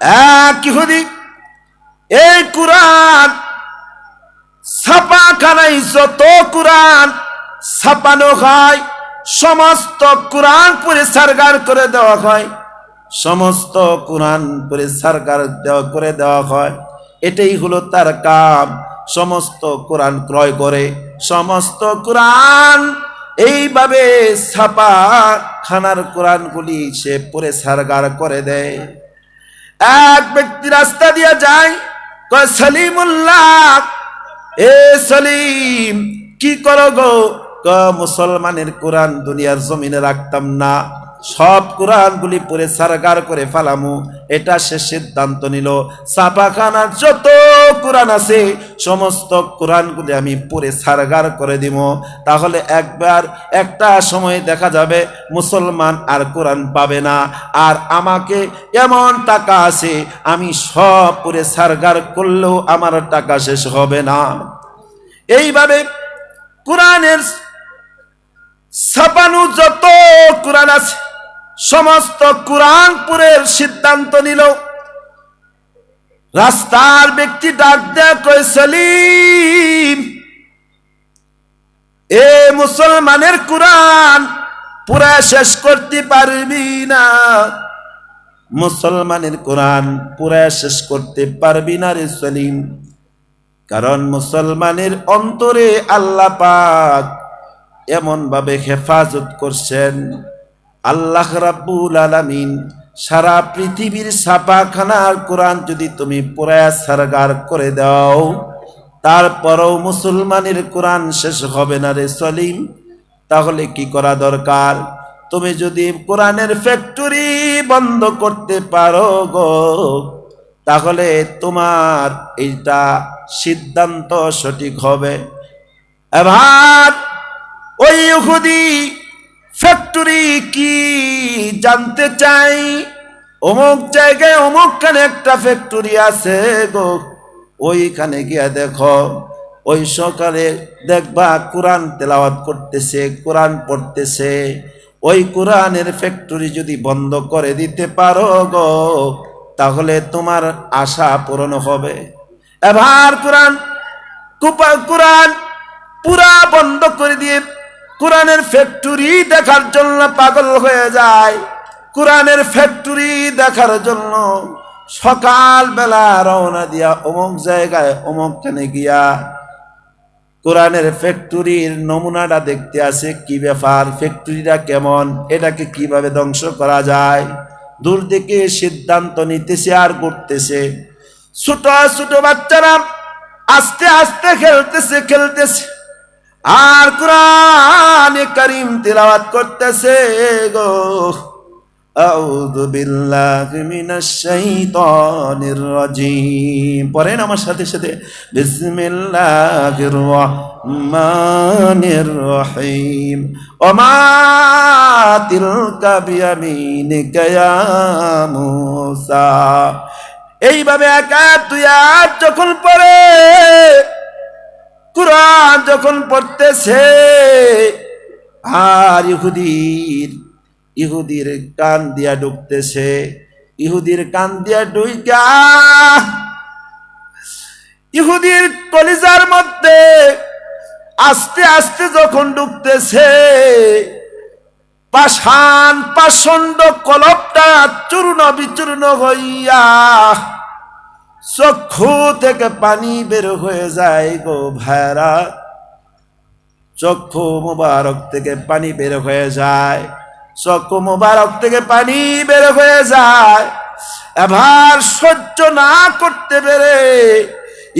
এক ইহুদি এই কোরআন ছাপাখানায় যত কোরআন ছাপানো হয়, সমস্ত কোরআন পরে সারগার করে দেওয়া হয়। সমস্ত কোরআন পরে সারগার করে দেওয়া হয়। এটাই হলো তার কাম। সমস্ত কোরআন ক্রয় করে, সমস্ত কোরআন এইভাবে ছাপা খানার কোরআনগুলি সে পরে সারগার করে দেয়। এক ব্যক্তি রাস্তা দিয়ে যায় সলিমুল্লাহ। এ সলিম, কি করো গো? মুসলমানের কোরআন দুনিয়ার জমিনে রাখতাম না। সব কোরআনগুলি পরে সারগার করে ফালামু। এটা সে সিদ্ধান্ত নিল। ছাপাখানার যত কোরআন আছে, সমস্ত কোরআনগুলি আমি পরে সারগার করে দিব। তাহলে একবার একটা সময় দেখা যাবে মুসলমান আর কোরআন পাবে না। আর আমাকে এমন টাকা আছে, আমি সব পরে সারগার করলেও আমার টাকা শেষ হবে না। এইভাবে কোরআনের ছাপানো যত কোরআন আছে, সমস্ত কোরআনপুরের সিদ্ধান্ত নিল। রাস্তার ব্যক্তি ডাক দেয়া সলিম, এ মুসলমানের কোরআন পুরা শেষ করতে পারবি না। মুসলমানের কোরআন পুরা শেষ করতে পারবি না রে সলিম, কারণ মুসলমানের অন্তরে আল্লাহ পাক এমন ভাবে হেফাজত করছেন, আল্লাহ রাব্বুল আলামিন সারা পৃথিবীর ছাপাখানার কোরআন যদি তুমি পুরায়া সারগার করে দাও, তারপরও মুসলমানের কোরআন শেষ হবে না রে সলিম। তাহলে কি করা দরকার? তুমি যদি কোরআনের ফ্যাক্টরি বন্ধ করতে পারো গো, তাহলে তোমার এইটা সিদ্ধান্ত সঠিক হবে। এবার ওই ফ্যাক্টরি কি জানতে চাই? অমুক জায়গায় অমুকখানে একটা ফ্যাক্টরি আছে গো। ওইখানে গিয়া দেখো, ওই সকালে দেখবা কোরআন তেলাওয়াত করতেছে, কোরআন পড়তেছে। ওই কোরআনের ফ্যাক্টরি যদি বন্ধ করে দিতে পারো গো, তাহলে তোমার আশা পূরণ হবে। এবার কোরআন কোরআন পুরা বন্ধ করে দিয়ে কোরআনের ফ্যাক্টরি দেখার জন্য পাগল হয়ে যায়। কোরআনের ফ্যাক্টরি দেখার জন্য সকাল বেলা রওনা দিয়া অমুক জায়গায় অমুকখানে গিয়া কোরআনের ফ্যাক্টরির নমুনাটা দেখতে আসে, কি ব্যাপার, ফ্যাক্টরিটা কেমন, এটাকে কীভাবে ধ্বংস করা যায়? দূর থেকে সিদ্ধান্ত নিতেছে আর করতেছে ছোট ছোট বাচ্চারা আস্তে আস্তে খেলতেছে খেলতেছে। আর কোরআনে করিম তিলাওয়াত করতেছে গো। আউযু বিল্লাহি মিনাশ শাইতানির রাজিম। পড়েন আমার সাথে সাথে। বিসমিল্লাহির রহমানির রহিম। ওমা তিলকা বিয়ামিনিকা ইয়া মূসা। এইভাবে একা তুই আর যখন পড়ে, কোরআন যখন পড়তেছে, আর ইহুদির ইহুদির কান দিয়া ঢুকতেছে ইহুদির কান দিয়া ঢুইকা ইহুদির কলিজার মধ্যে আস্তে আস্তে যখন ঢুকতেছে পাষাণ পাষণ্ড কলপটা চূর্ণ বিচূর্ণ হইয়া চক্ষু থেকে পানি বের হয়ে যায় গো ভাইরা চক্ষু মুবারক থেকে পানি বের হয়ে যায়। চক্ষু মুবারক থেকে পানি বের হয়ে যায়। এবার সহ্য না করতে পেরে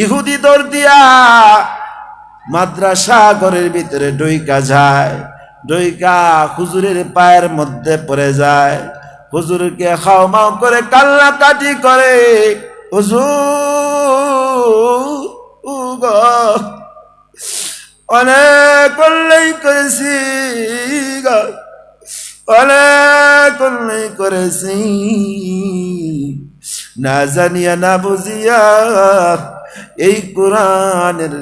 ইহুদি দৌড় দিয়া মাদ্রাসা ঘরের ভিতরে ডইকা যায়। ডইকা হুজুরের পায়ের মধ্যে পড়ে যায়। হুজুরকে খাও মাও করে কাল্লা কাটি করে। হুজুর অনেক অন্যায় করেছি গো। অন্যায় করেছি। না জানিয়া, না বুঝিয়া এই কোরআনের,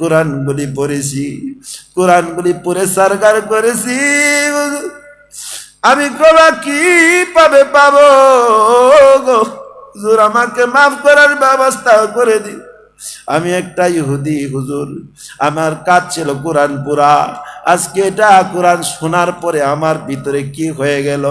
কোরআনগুলি পড়েছি, কোরআনগুলি পড়ে সারকার করেছি। আমি কবা কি পাবে পাবো গো? আমাকে মাফ করার ব্যবস্থা করে দিন। আমি একটা ইহুদি হুজুর। আমার কাজ ছিল কোরআন পুরা আজকে এটা কোরআন শোনার পরে আমার ভিতরে কি হয়ে গেল?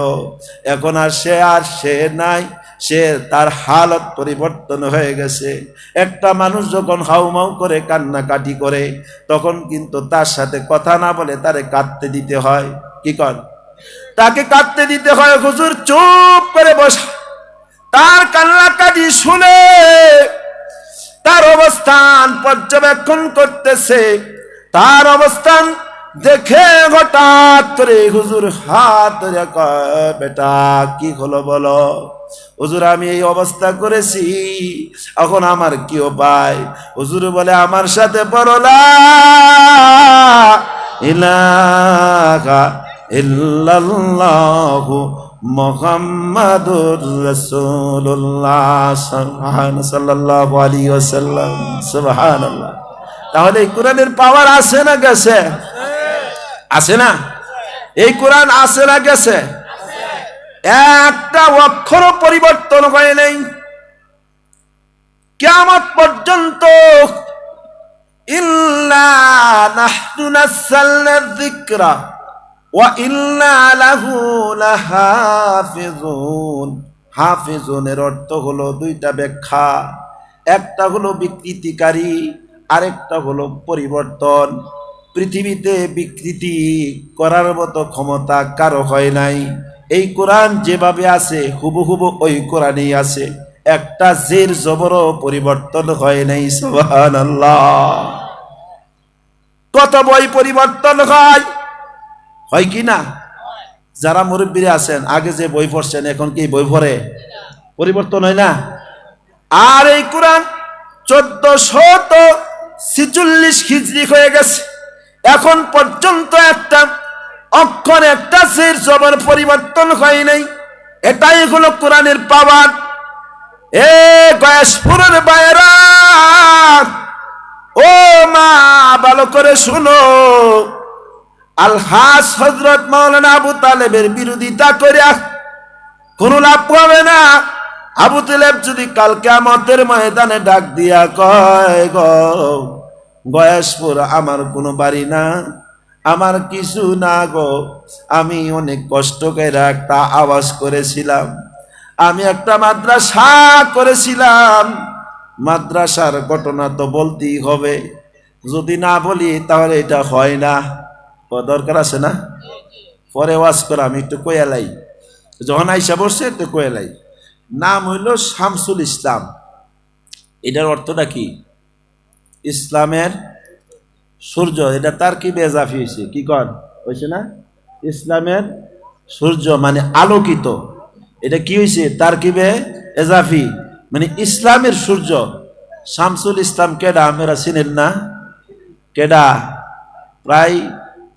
এখন আর সে আর সে নাই। সে তার হালত পরিবর্তন হয়ে গেছে। একটা মানুষ যখন হাউমাউ করে, কান্নাকাটি করে, তখন কিন্তু তার সাথে কথা না বলে তারে কাঁদতে দিতে হয়। কি কর তাকে কাঁদতে দিতে হয়, হুজুর, চুপ করে বসা। তার কান্নাকাটি শুনে পর্যবেক্ষণ করতেছে, তার অবস্থান দেখে হঠাৎ করে হুজুর হাত বেটা, কি হলো বলো? হুজুর, আমি এই অবস্থা করেছি, এখন আমার কি উপায়? হুজুর বলে, আমার সাথে পড়লা ইল্লাল্লাহু মুহাম্মাদুর ওয়াসাল্লাম। তাহলে এই কোরআনের পাওয়ার আছে না গেছে? আছে না? এই কোরআন আছে না গেছে? একটা অক্ষর পরিবর্তন হয় নাই। কেমন পর্যন্ত ইল্লা নাহনু যিকরা। হাফিজুনের অর্থ হলো দুইটা ব্যাখ্যা। একটা হলো বিকৃতিকারী, আরেকটা হলো পরিবর্তন। পৃথিবীতে বিকৃতি করার মতো ক্ষমতা কারও হয় নাই। এই কোরআন যেভাবে আছে, হুবহুবু ওই কোরআনই আছে। একটা জের জবরও পরিবর্তন হয় নাই, সুবহানাল্লাহ। কত বই পরিবর্তন হয়? হয় কি না? যারা মুরব্বীরা আছেন, আগে যে বই পড়ছেন, এখন কি বই পড়ে? পরিবর্তন হয় না? আর এই কোরআন চোদ্দ শত ছিচল্লিশ খিচড়ি হয়ে গেছে। এখন পর্যন্ত একটা অক্ষর, একটা সের জবর পরিবর্তন হয় নাই। এটাই হলো কোরআনের পাওয়ার। এ গয়াসপুরের বাইরা, ও মা, ভালো করে শুনো। আলহাস হজরত মৌলানা আবু তালেবের বিরোধিতা করিয়া কোনো লাভ পাবে না। আবু তালেব যদি কালকে আমাদের ময়দানে ডাক দিয়া কয়, গো, গয়াসপুর, আমার কোনো বাড়ি না, আমার কিছু না গো। আমি অনেক কষ্ট করে একটা আওয়াজ করেছিলাম। আমি একটা মাদ্রাসা করেছিলাম। মাদ্রাসার ঘটনা তো বলতেই হবে। যদি না বলি তাহলে এটা হয় না। দরকার আছে না? পরে ওয়াজ করে আমি একটু কয়ালাই যখন আইসা বসছে, একটু কয়ালাই নাম হইল শামসুল ইসলাম। এটার অর্থটা কি? ইসলামের সূর্য, এটা তার কি বেজাফি হয়েছে কি কর হয়েছে না? ইসলামের সূর্য মানে আলোকিত। এটা কি হয়েছে তার কি বে এজাফি। মানে ইসলামের সূর্য। শামসুল ইসলাম কেডা? আমরা চিনেন না। কেডা? প্রায়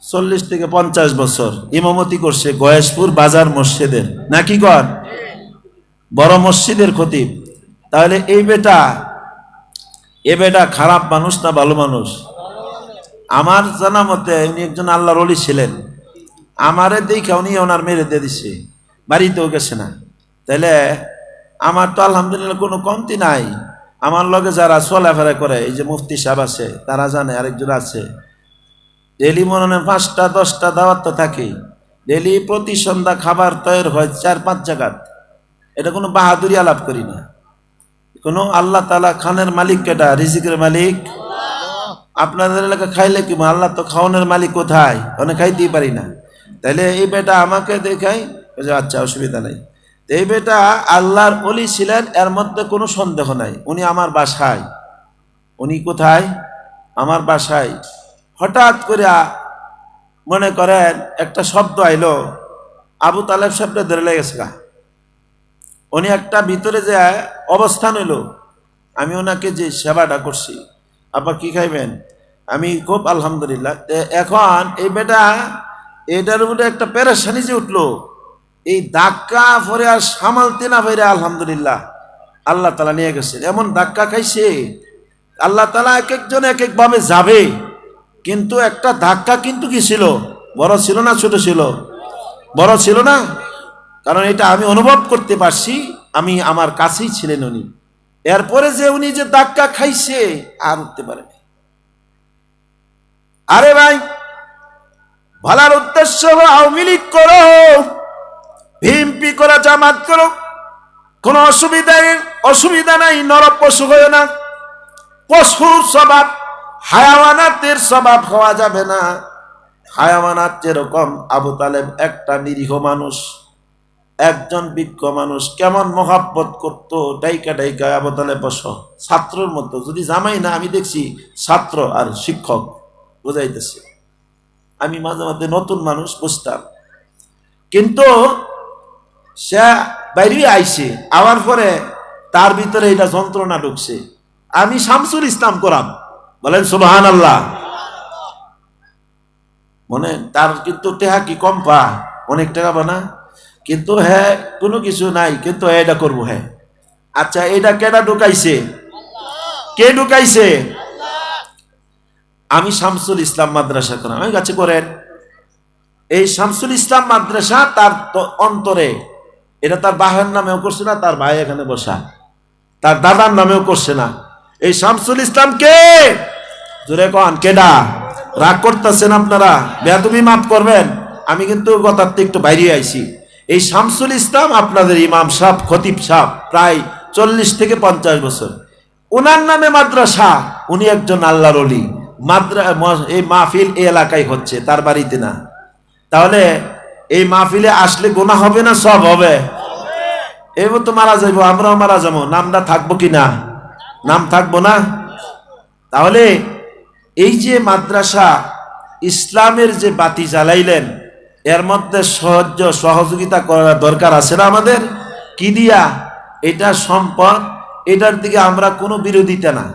চল্লিশ থেকে পঞ্চাশ বছর। ইমামতি করছে গয়েশপুর বাজার মসজিদের। নাকি কর? বড় মসজিদের খতিব। তাহলে এই বেটা, এ বেটা খারাপ মানুষ না ভালো মানুষ? আমার জানা মতে উনি একজন আল্লাহর অলি ছিলেন। আমারে দেখে উনি ওনার মেরে দিয়ে দিছে। বাড়িতেও গেছে না। তাহলে আমার তো আলহামদুলিল্লাহ কোনো কমতি নাই। আমার লগে যারা চলাফেরা করে, এই যে মুফতি সাহেব আছে, তারা জানে আরেকজন আছে। ডেলি মনে পাঁচটা দশটা দাওয়াত তো থাকে ডেলি প্রতি সন্ধ্যা খাবার তৈরি হয় চার পাঁচ জায়গাত এটা কোনো বাহাদুরি আলাপ করি না। কোনো আল্লাহ তালা খানের মালিক কেটা? রিজিকের মালিক? আপনাদের এলাকা খাইলে কি আল্লাহ তো খাওয়ানোর মালিক কোথায়? ওখানে খাইতেই পারি না। তাইলে এই বেটা আমাকে দেখাই আচ্ছা অসুবিধা নাই। এই বেটা আল্লাহর অলি ছিলেন এর মধ্যে কোনো সন্দেহ নাই। উনি আমার বাসায়। উনি কোথায়? আমার বাসায়। হঠাৎ করে মনে করেন একটা শব্দ আইলো। আবু তালেব শব্দ ধরে লেগেছে গা। উনি একটা ভিতরে যে অবস্থান হইল, আমি ওনাকে যে সেবাটা করছি, আপা কি খাইবেন? আমি খুব আলহামদুলিল্লাহ। এখন এই বেটা, এটার উপরে একটা পেরেশানি যে উঠল, এই ধাক্কা পরে আর সামালতে না পেরে আলহামদুলিল্লাহ, আল্লাহ তালা নিয়ে গেছেন। এমন ধাক্কা খাইছে, আল্লাহ তালা এক একজন এক একভাবে যাবে। কিন্তু একটা ধাক্কা কিন্তু কি ছিল? বড় ছিল না ছোট ছিল? বড় ছিল না? কারণ এটা আমি অনুভব করতে পারছি, আমি আমার কাছেই ছিলেন উনি। এরপরে যে উনি যে ধাক্কা খাইছে, আর উঠতে পারেনি আরে ভাই ভালার উদ্দেশ্য হলো আওয়ামী লীগ করো ভিএমপি করা, জামাত করো। কোনো অসুবিধা অসুবিধা নাই নর পশু হয়ে না। পশুর স্বভাব হায়াওয়ানাতের স্বভাব হওয়া যাবে না। হায়াওয়ানাত যেরকম আবু তালেব একটা নিরীহ মানুষ, একজন বিজ্ঞ মানুষ, কেমন মহাব্বত করত, ডাইকা ডাইকা আবু তালেব বস। ছাত্রর মতো, যদি জামাই না, আমি দেখছি ছাত্র আর শিক্ষক, বুঝাইতেছে। আমি মাঝে মাঝে নতুন মানুষ বুঝতাম। কিন্তু সে বাইরে আইছে, আওয়ার পরে তার ভিতরে এটা যন্ত্রণা ঢুকছে। আমি শামসুল ইসলাম করাম বলেন সুবহান আল্লাহ মনে, তার কিন্তু টেহা কি কম পা? অনেক টাকা বানা কিন্তু হ্যাঁ কোনো কিছু নাই, কিন্তু এটা করব হ্যাঁ। আচ্ছা এটা কেটা ঢুকাইছে? কে ঢুকাইছে? আমি শামসুল ইসলাম মাদ্রাসা করাম। আমি কাছে করেন এই শামসুল ইসলাম মাদ্রাসা তার অন্তরে, এটা তার বাহের নামেও করছে না, তার ভাই এখানে বসা। তার দাদার নামেও করছে না। এই শামসুল ইসলাম কে? জোরে কন কেডা রাগ করতেছেন আপনারা? বেয়া তুমি মাফ করবেন। আমি কিন্তু গতার্থে একটু বাইরে আইছি। এই শামসুল ইসলাম আপনাদের ইমাম সাহ খতিব সাহ প্রায় চল্লিশ থেকে পঞ্চাশ বছর। ওনার নামে মাদ্রাসা, উনি একজন আল্লাহর অলি মাদ্রা এই মাহফিল এই এলাকায় হচ্ছে, তার বাড়িতে না। তাহলে এই মাহফিলে আসলে গোনা হবে না সব হবে? এবার তো মারা যাইবো, আমরাও মারা যাব, নামটা থাকব কি না? নাম থাকব না? তাহলে এই যে মাদ্রাসা ইসলামের যে বাতি জ্বালাইলেন, এর মধ্যে সহজ সহযোগিতা করার দরকার আছে না আমাদের? কি দিয়া? এটা সম্পদ, এটার দিকে আমরা কোনো বিরোধিতা না।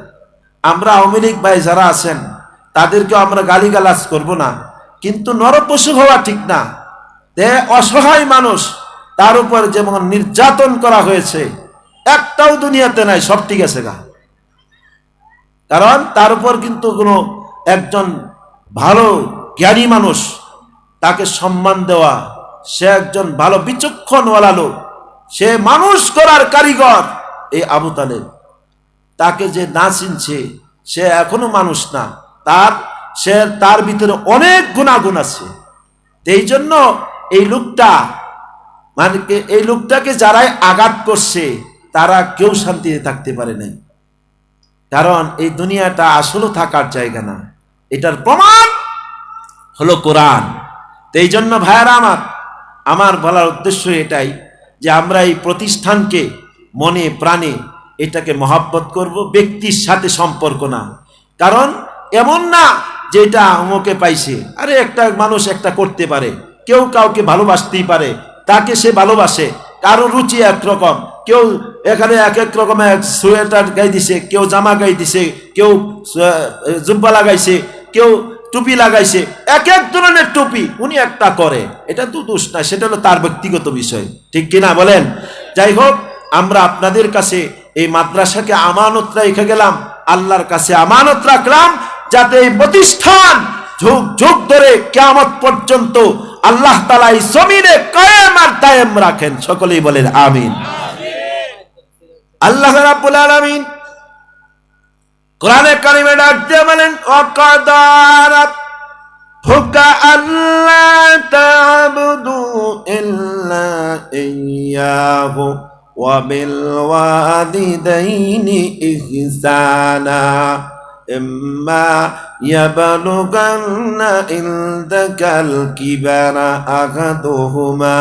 আমরা আওয়ামী লীগ ভাই যারা আছেন তাদেরকে আমরা গালিগালাজ করব না। কিন্তু নরপশু হওয়া ঠিক না। তে অসহায় মানুষ, তার উপর যেমন নির্যাতন করা হয়েছে, একটাও দুনিয়াতে নাই, সব ঠিক আছে গা। কারণ তার উপর কিন্তু কোনো একজন ভালো জ্ঞানী মানুষ তাকে সম্মান দেওয়া, সে একজন ভালো বিচক্ষণওয়ালা লোক, সে মানুষ করার কারিগর এই আবু তালেব। তাকে যে না চিনছে, সে এখনও মানুষ না। তার, সে তার ভিতরে অনেক গুণাগুণ আছে। এই জন্য এই লোকটা মানে এই লোকটাকে যারাই আঘাত করছে, তারা কেউ শান্তিতে থাকতে পারে নাই। কারণ এই দুনিয়াটা আসলে থাকার জায়গা না। এটার প্রমাণ হলো কোরআন। তো এই জন্য ভাইয়ারা আমার আমার বলার উদ্দেশ্য এটাই যে আমরা এই প্রতিষ্ঠানকে মনে প্রাণে এটাকে মহাব্বত করব, ব্যক্তির সাথে সম্পর্ক না। কারণ এমন না যে এটা অমুকে পাইছে। আরে একটা মানুষ একটা করতে পারে। কেউ কাউকে ভালোবাসতেই পারে। তাকে সে ভালোবাসে। কারও রুচি একরকম কেউ এখানে এক এক রকমের সোয়েটার গাই দিছে কেউ জামা গাই দিছে কেউ জুব্বা লাগাইছে, কেউ টুপি লাগাইছে। এক এক ধরনের টুপি উনি একটা করে। এটা তো দোষ না সেটা হলো তার ব্যক্তিগত বিষয়। ঠিক কিনা বলেন? যাই হোক, আমরা আপনাদের কাছে এই মাদ্রাসাকে আমানত রেখে গেলাম, আল্লাহর কাছে আমানত রাখলাম, যাতে এই প্রতিষ্ঠান যুগ যুগ ধরে কেয়ামত পর্যন্ত আল্লাহ তালা এই জমিনে কায়েম আর দায়েম রাখেন। সকলেই বলেন, আমিন। আল্লাহ রাব্বুল আলামিন কোরআনে কারিমে ডাক দিয়ে বলেন অকদারাত হুকা আল্লাহ তাবুদু ইল্লা ইয়াহু ওয়া বিল ওয়ালিদাইনি ইহসানা ইম্মা ইয়াবলুগান্না ইনদাকাল কিবারা আহাদুহুমা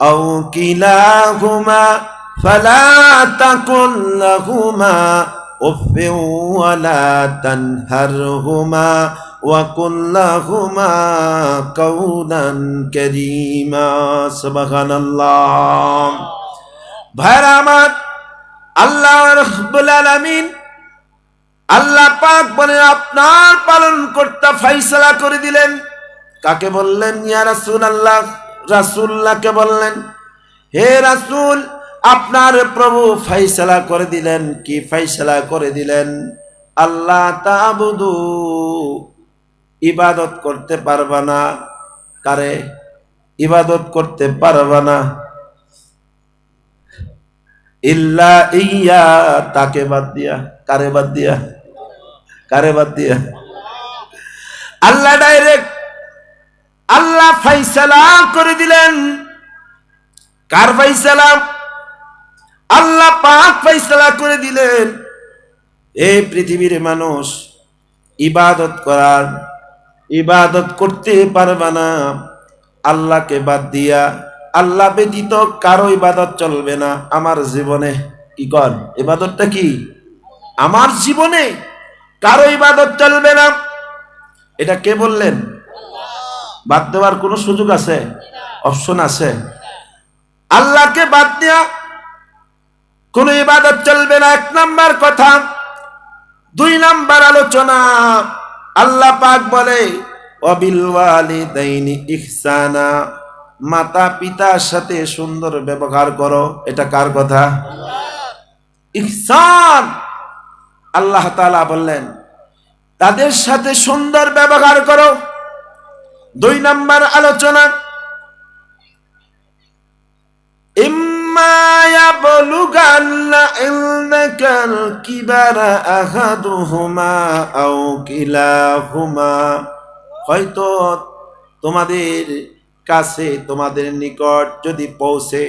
আও কিলাহুমা فلا تقل لهما أف ولا تنهرهما وقل لهما قولا كريما سبحان الله ভাইরা আমার আল্লাহ রব্বুল আলামিন আল্লাহ পাক বলেন আপনার পালন কর্তা ফাইসলা করে দিলেন কাকে বললেন ইয়া রাসূল আল্লাহ রাসূল্লাহকে বললেন হে রাসূল আপনার প্রভু ফাইসলা করে দিলেন। কি ফাইসলা করে দিলেন? আল্লাহ তাবুদু ইবাদত করতে পারবা না। কারে? ইবাদত করতে পারবা না। ইল্লা ইয়া, তাকে বাদ দিয়া। কারে বাদ দিয়া? কারে বাদ দিয়া? আল্লাহ ডাইরেক্ট আল্লাহ ফাইসালা করে দিলেন। কার ফাইসালা আল্লাহ পাক ফাইসালা করে দিলেন। এই পৃথিবীর মানুষ ইবাদত করার, ইবাদত করতে পারবে না। আল্লাহকে বাদ দিয়া, আল্লাহ ব্যতীত কারও ইবাদত চলবে না। আমার জীবনে কি কর? ইবাদতটা কি? আমার জীবনে কারও ইবাদত চলবে না। এটা কে বললেন? বাদ দেওয়ার কোনো সুযোগ আছে? অপশন আছে। আল্লাহকে বাদ দেওয়া কোন ইবাদত চলবে না, এক নাম্বার কথা। দুই নাম্বার আলোচনা, আল্লাহ পাক বলে ইহসানা। মাতা পিতার সাথে সুন্দর ব্যবহার করো, এটা কার কথা? ইহসান। আল্লাহ তালা বললেন, তাদের সাথে সুন্দর ব্যবহার করো। দুই নাম্বার আলোচনা ইম্মা ইয়াবলুগান্না ইনদাকাল কিবারা আহাদুহুমা আও কিলাহুমা। হয়তো তোমাদের কাছে, তোমাদের নিকট যদি পৌঁছে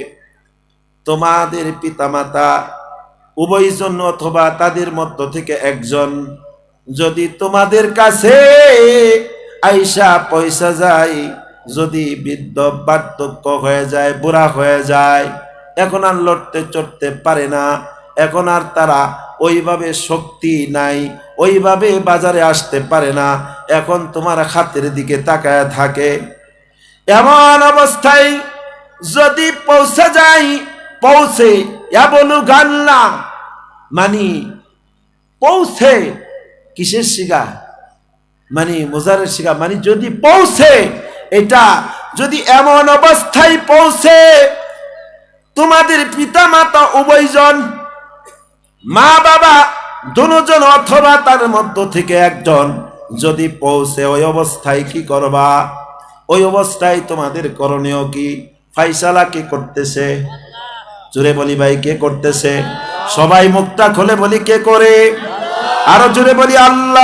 তোমাদের পিতামাতা উভয়জন অথবা তাদের মধ্য থেকে একজন যদি তোমাদের কাছে আইসা পয়সা যায়, যদি বৃদ্ধ বার্ধক্য হয়ে যায়, বুড়া হয়ে যায় এখন আর লড়তে চড়তে পারে না। এখন আর তারা ওইভাবে শক্তি নাই, ওইভাবে বাজারে আসতে পারে না। এখন তোমার হাতের দিকে তাকায় থাকে। এমন অবস্থায় যদি পৌঁছে যাই, পৌঁছে বলু গান্না মানি পৌঁছে কিসের শিগা? মানে মোজারের শিগা। মানে যদি পৌঁছে, এটা যদি এমন অবস্থায় পৌঁছে তোমাদের পিতা মাতা উভয়জন, মা বাবা দুজন অথবা তার মধ্য থেকে একজন, যদি পৌঁছে ওই অবস্থায় কি করবা? ওই অবস্থায় তোমাদের করণীয় কি? ফাইসালা কে করতেছে? জোরে বলি ভাই, কে করতেছে? সবাই মুক্তা খুলে বলি, কে করে? আরও জোরে বলি, আল্লাহ!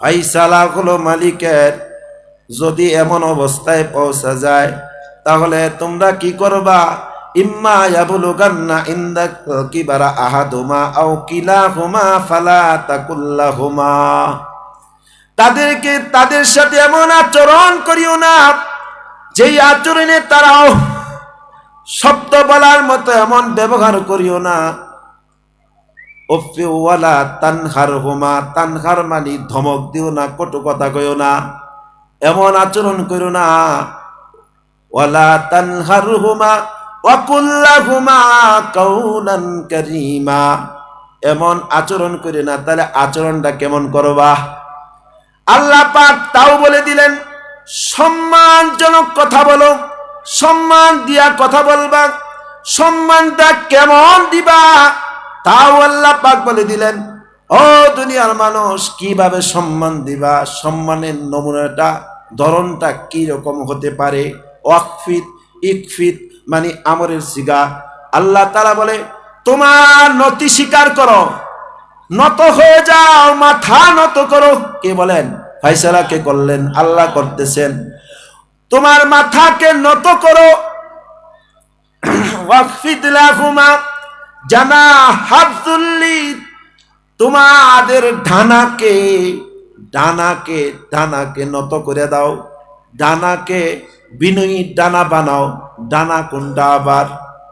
ফাইসালা হলো মালিকের যদি এমন অবস্থায় পৌঁছা যায়, তাহলে তোমরা কি করবা? ইম্মা ইয়াবলুগান্না ইনদাক কিবারা আহাদুমা আও ফালা তাদেরকে তাদের সাথে এমন আচরণ করিও না, যেই আচরণে তারাও শব্দ বলার মতো এমন ব্যবহার করিও না। তানহার হোমা তানহার মানি ধমক দিও না, কটু কথা কইও না। এমন আচরণ করো না। ওয়ালা তানহার হোমা ওয়াকুল্লা হুমা কৌলান করিমা। এমন আচরণ করে না, তাহলে আচরণটা কেমন করবা? আল্লাহ পাক তাও বলে দিলেন, সম্মানজনক কথা বলো, সম্মান দিয়া কথা বলবা, সম্মানটা কেমন দিবা? তাও আল্লাহ পাক বলে দিলেন, ও দুনিয়ার মানুষ, কীভাবে সম্মান দিবা? সম্মানের নমুনাটা ধরনটা কি রকম হতে পারে? ওয়াকফিত ইকফিত মানে আমরের সিগা। আল্লাহ তারা বলে, তোমার নতি স্বীকার করো। নত হয়ে যাও, মাথা নত করো। কে বলেন? ফাইসালা কে করলেন? আল্লাহ করতেছেন। তোমার মাথাকে নত করো। জানা হাবদুল্লি তোমাদের ডানাকে ডানাকে ডানাকে নত করে দাও। ডানাকে বিনয়ী ডানা বানাও। ডানা কোনটা আবার?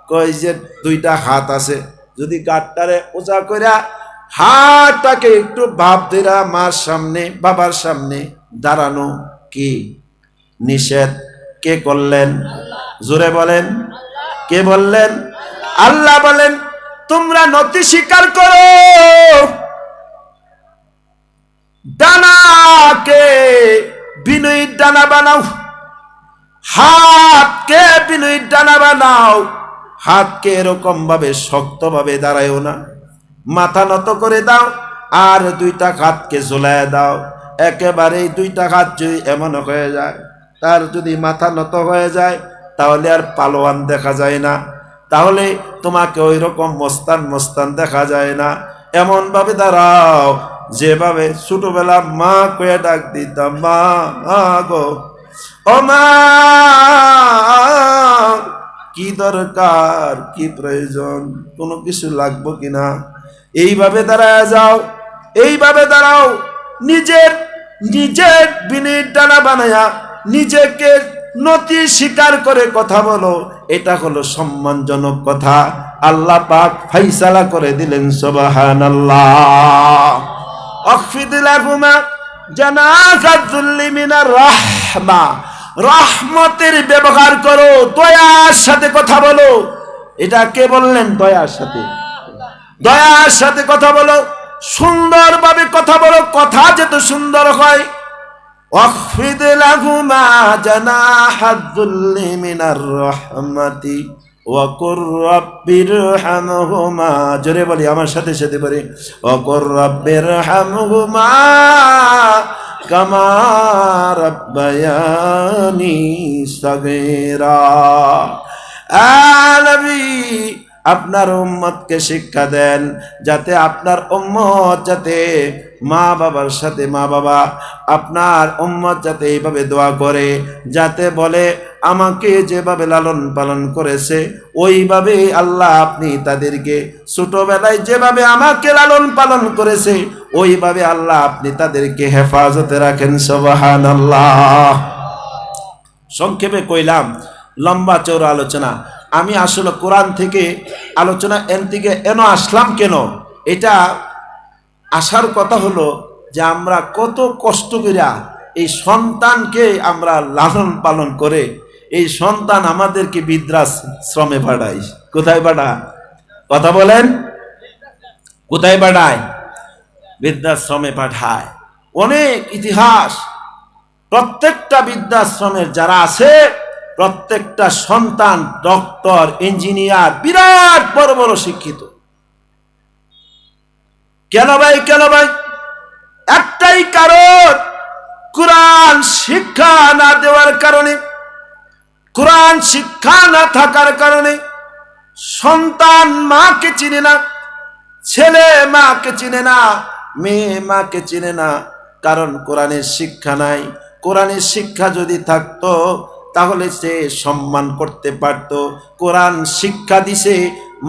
কয় যে দুইটা হাত আছে। যদি গাঠটারে উঁচা কইরা হাতটাকে একটু ভাব দেরা মার সামনে, বাবার সামনে দাঁড়ানো কি? নিষেধ। কে করলেন? জোরে বলেন। কে বললেন? আল্লাহ বলেন, তোমরা নতি স্বীকার করো। ডানাকে, বিনয়ী ডানা বানাও। হাতকে বিনয়ী ডানা বানাও। হাতকে এরকম ভাবে শক্ত ভাবে দাঁড়ায়ও না। মাথা নত করে দাও আর দুইটা হাতকে ঝোলায় দাও। একেবারে দুইটা হাত যদি এমন হয়ে যায়, তার যদি মাথা নত হয়ে যায়, তাহলে আর পালোয়ান দেখা যায় না। তাহলে তোমাকে ওই রকম মস্তান মস্তান দেখা যায় না। এমন ভাবে দাঁড়াও। যেভাবে ছোটবেলা মা কয়ে ডাক দিতাম, মা গো, ও মা, কি দরকার, কি প্রয়োজন, কোনো কিছু লাগবো কিনা এইভাবে দাঁড়ায় যাও, এইভাবে দাঁড়াও, নিজের নিজের বিনির ডানা বানায়া, নিজেকে নতি স্বীকার করে কথা বলো, এটা হলো সম্মানজনক কথা। আল্লাহ পাক ফাইসালা করে দিলেন সবাহান আল্লাহ অকফিদ রহমতের ব্যবহার করো, দয়ার সাথে কথা বলো। এটা কে বললেন দয়ার সাথে? দয়ার সাথে কথা বলো, সুন্দরভাবে কথা বলো, কথা যেত সুন্দর হয়। অকফিদ লাহুমা জানা হাজুল্লিমিনার রহমতি ওয়াকুর রব্বির হামহুমা জোরে বলি, আমার সাথে সাথে বলি, ওয়াকুর রব্বির হামহুমা কামা রব্বায়ানি সগেরা। আলবী আপনার উম্মতকে শিক্ষা দেন, যাতে আপনার উম্মত যাতে মা বাবার সাথে, মা বাবা আপনার উম্মত যাতে এইভাবে দোয়া করে, যাতে বলে আমাকে যেভাবে লালন পালন করেছে, ওইভাবে আল্লাহ আপনি তাদেরকে ছোটবেলায় যেভাবে আমাকে লালন পালন করেছে, ওইভাবে আল্লাহ আপনি তাদেরকে হেফাজতে রাখেন সবাহান আল্লাহ সংক্ষেপে কইলাম, লম্বা চৌড়া আলোচনা। আমি আসলে কোরআন থেকে আলোচনা এন থেকে এন আসলাম কেন? এটা আসার কথা হলো যে আমরা কত কষ্ট করিয়া এই সন্তানকে আমরা লালন পালন করে এই সন্তান আমাদেরকে বিদ্রাস শ্রমে পাঠাই কোথায় পাঠায়? কথা বলেন। কোথায় পাঠায়? বৃদ্ধাশ্রমে পাঠায়। অনেক ইতিহাস, প্রত্যেকটা বৃদ্ধাশ্রমের যারা আছে প্রত্যেকটা সন্তান, ডক্টর, ইঞ্জিনিয়ার, বিরাট বড় বড় শিক্ষিত। কেন ভাই কেন ভাই? একটাই কারণ, কোরআন শিক্ষা না দেওয়ার কারণে, কোরআন শিক্ষা না থাকার কারণে সন্তান মাকে চিনে না, ছেলে মাকে চিনে না, মেয়ে মাকে চিনে না। কারণ কোরআনের শিক্ষা নাই। কোরআনের শিক্ষা যদি থাকতো তাহলে সে সম্মান করতে পারত। কোরআন শিক্ষা দিছে,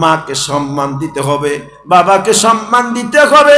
মাকে সম্মান দিতে হবে, বাবাকে সম্মান দিতে হবে।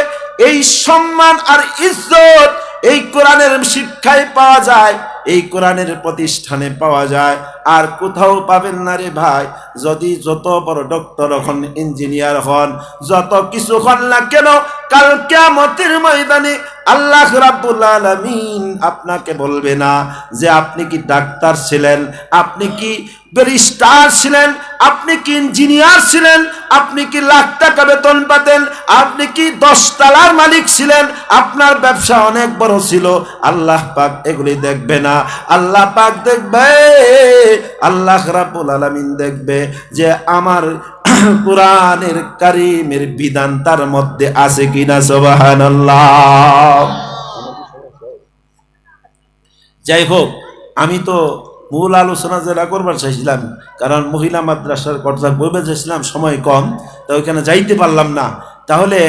এই সম্মান আর ইজ্জত এই কোরআনের শিক্ষায় পাওয়া যায়, এই কোরআনের প্রতিষ্ঠানে পাওয়া যায়। আর কোথাও পাবেন না রে ভাই। যদি যত বড় ডক্টর হন ইঞ্জিনিয়ার হন, যত কিছু হন না কেন, কাল কেমতের ময়দানে আল্লাহ রাব্বুল আলামিন আপনাকে বলবে না যে আপনি কি ডাক্তার ছিলেন, আপনি কি ব্যারিস্টার ছিলেন, আপনি কি ইঞ্জিনিয়ার ছিলেন, আপনি কি লাখ টাকা বেতন পাতেন, আপনি কি দশতলার মালিক ছিলেন, আপনার ব্যবসা অনেক বড় ছিল। আল্লাহ পাক এগুলি দেখবে না। আল্লাহ পাক দেখবে আল্লাহ রাব্বুল আলামিন দেখবে যে আমার কোরআনের কারিমের বিধান তার মধ্যে আছে কিনা? সুবহানাল্লাহ। যাই হোক, আমি তো মূল আলোচনা যেটা করবার চাইছিলাম, কারণ মহিলা মাদ্রাসার কথা বলবে চাইছিলাম, সময় কম, তো ওইখানে যাইতে পারলাম না। তাহলে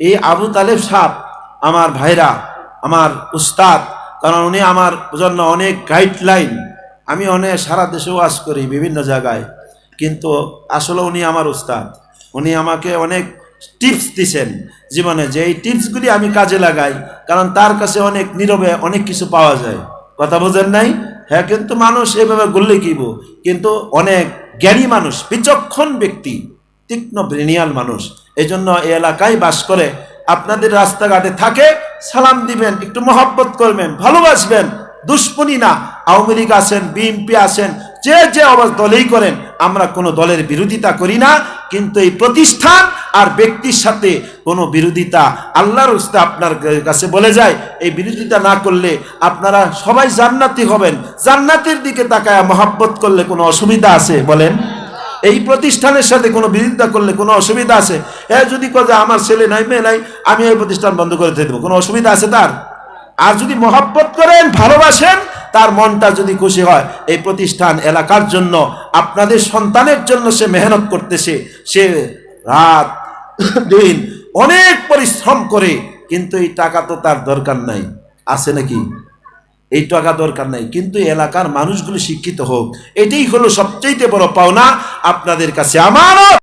এই আবু তালেব সাহ আমার ভাইরা, আমার উস্তাদ, কারণ উনি আমার জন্য অনেক গাইডলাইন আমি অনেক সারা দেশে ওয়াজ করি বিভিন্ন জায়গায়। কিন্তু আসলে উনি আমার উস্তাদ। উনি আমাকে অনেক টিপস দিছেন জীবনে যে এই টিপসগুলি আমি কাজে লাগাই, কারণ তার কাছে অনেক নীরবে অনেক কিছু পাওয়া যায়। কথা বোঝেন নাই? হ্যাঁ কিন্তু মানুষ এভাবে গড়লে কিব কিন্তু অনেক জ্ঞানী মানুষ, বিচক্ষণ ব্যক্তি, তীক্ষ্ণ ব্রেনিয়াল মানুষ। এই জন্য এই এলাকায় বাস করে আপনাদের রাস্তাঘাটে থাকে, সালাম দিবেন, একটু মহব্বত করবেন, ভালোবাসবেন। দুশ্মনী না। আওয়ামী লীগ আছেন বিএনপি আছেন, যে যে অবস্থা দলেই করেন, আমরা কোনো দলের বিরোধিতা করি না। কিন্তু এই প্রতিষ্ঠান আর ব্যক্তির সাথে কোনো বিরোধিতা আল্লাহর উস্তে আপনার কাছে বলে যায়, এই বিরোধিতা না করলে আপনারা সবাই জান্নাতি হবেন। জান্নাতের দিকে তাকায় মহাব্বত করলে কোনো অসুবিধা আছে, বলেন? এই প্রতিষ্ঠানের সাথে কোনো বিরোধিতা করলে কোনো অসুবিধা আছে? হ্যাঁ যদি কথা আমার ছেলে নাই, মেয়ে নাই, আমি এই প্রতিষ্ঠান বন্ধ করে দিয়ে দেবো কোনো অসুবিধা আছে তার? আর যদি মহাব্বত করেন, ভালোবাসেন, তার মনটা যদি খুশি হয়, এই প্রতিষ্ঠান এলাকার জন্য, আপনাদের সন্তানের জন্য সে মেহনত করতেছে। সে রাত, দিন অনেক পরিশ্রম করে, কিন্তু এই টাকা তো তার দরকার নাই। আছে নাকি? এই টাকা দরকার নাই। কিন্তু এলাকার মানুষগুলো শিক্ষিত হোক। এটাই হলো সবচেয়ে বড় পাওনা আপনাদের কাছে। আমারও